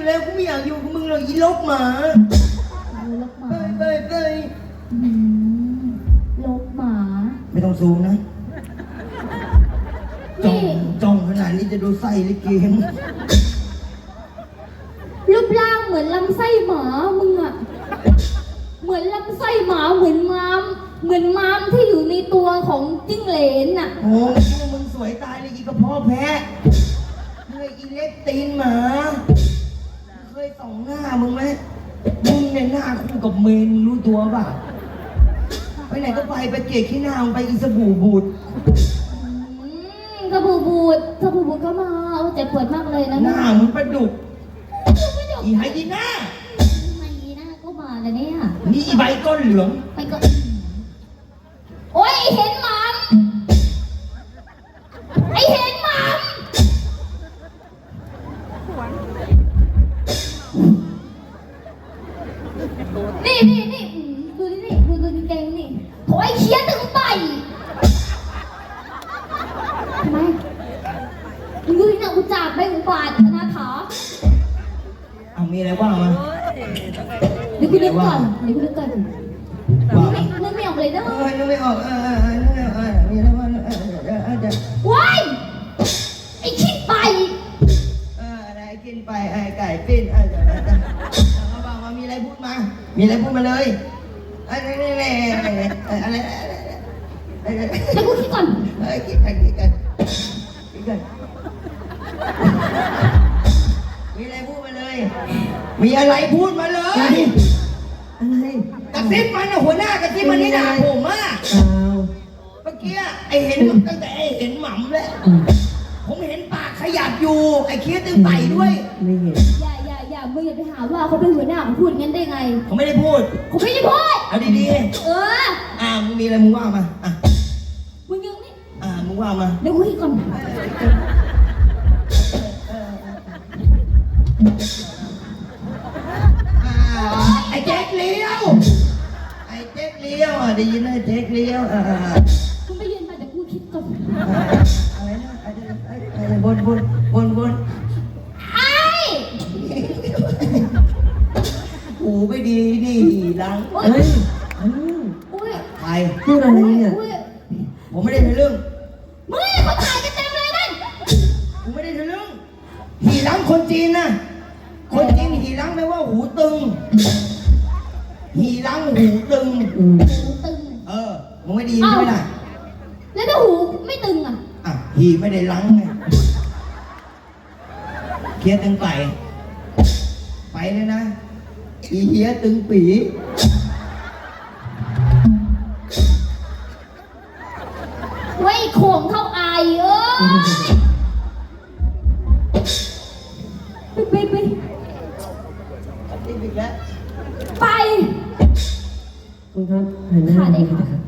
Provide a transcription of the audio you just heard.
อยู่แล้วกูไม่อยากอยู่กับมึงหรอกอีลกหมาเออลกหมาเต้ยเต้ยเต้ยอืมลกหมา ไม่ต้องซูมนะจ้อนี่งจ้องขนาดนี้จะดูไส้ลิเกมงรูปร่างเหมือนลำไส้หมามึงอะเหมือนลำไส้หมาเหมือนม้าม เหมือนม้ามที่อยู่ในตัวของจิ้งเหลนน่ะ โอ้ยคิดว่ามึงสวยตายเลยอีกระเพาะแพะเฮ้ยอีเล็กตีนหมาเค ยส่องหน้ามึงไหมมึงเนี่ยหน้าคู่กับเมนมึงรู้ตัวเปล่าไปไหนก็ไปไปเกลียดขี้หน้ามึงไปอีสบู่บูด อืมสบู่บูดสบู่บูดก็มาเอาเจ็บปวดมากเลยนะหน้ามึงประดุกไม่เดี๋ยวอีไฮยีน่าทำไมหน้าก็มาแล้วเนี่ย นี่อีใบก้นเหลือง นี่นี่นี่อืมดูนี่นี่ดูดูกางเกงนี่โถอ้เคี้ยถึงไปทำไมมึงดูนี่นะกูจับไปอุบาทนาขาเอามีอะไรว่างมา เดี๋ยวกูนึกก่อนเดี๋ยวกูนึกก่อนว่าไม่มานึกไม่ออกเลยเด้อ เออนึกไม่ออกเออเออเออ มีอะไรพูดมามีอะไรพูดมาเลยอะไรอะไรอะไรอะไรอะไรเดี๋ยวกูคิดก่อนเอ้ยกินกันกินกันกินกันมีอะไรพูดมาเลย มีอะไรพูดมาเลย อะไรกระซิบมันนะหัวหน้ากระซิบมันนี่ด่าผมอะเปล่าเมื่อกี้ไอเห็นตั้งแต่ไอเห็นหม่ำแล้ว ผมเห็นปากขยับอยู่ ไอเคี้ยตึงไต่ด้วย ไม่เห็น อย่าอย่าอย่ามึงอย่าไปหาว่าเขาเป็นหัวหน้าของพูดงั้นได้ไงผมไม่ได้พูดผมไม่ได้พูด เอาดีเออ ๆ อ่ามึงมีอะไรมึงว่ามา อะ มึงยังนี่อ่ามึงว่ามา เดี๋ยวกูคิดก่อนอ่าไอแจ็คเลี้ยว ไอแจ็คเลี้ยวอะได้ยินไหมแจ็คเลี้ยวอ่ามึงไปยืนมาเดี๋ยวกูคิดก่อน อะไรนะอะไรอะไรบนบนบนบน ไม่ดีนี่ลังโอ๊ยเฮ้ยอืมอุ้ยใครพูดอะไรเนี่ยอุ้ยผมไม่ได้ทะลึ่งมึงเขาถ่ายกันเต็มเลยนั่นผมไม่ได้ทะลึ่งหีรังคนจีนนะคนจีนหีรังแปลว่าหูตึง หีรังหูตึงอืมหูตึง เออมึงไม่ได้ยินใช่ไหมล่ะแล้วถ้าหูไม่ตึงอะอะหีไม่ได้ลังไงเคลียร์ตึงไต่ไปเลยนะ อีเหี้ยตึงปีไว้โขงเข้าอายเอ้ยไปไปอีกแล้วไป คุณครับหันหน้าขาดเองดีนะครับ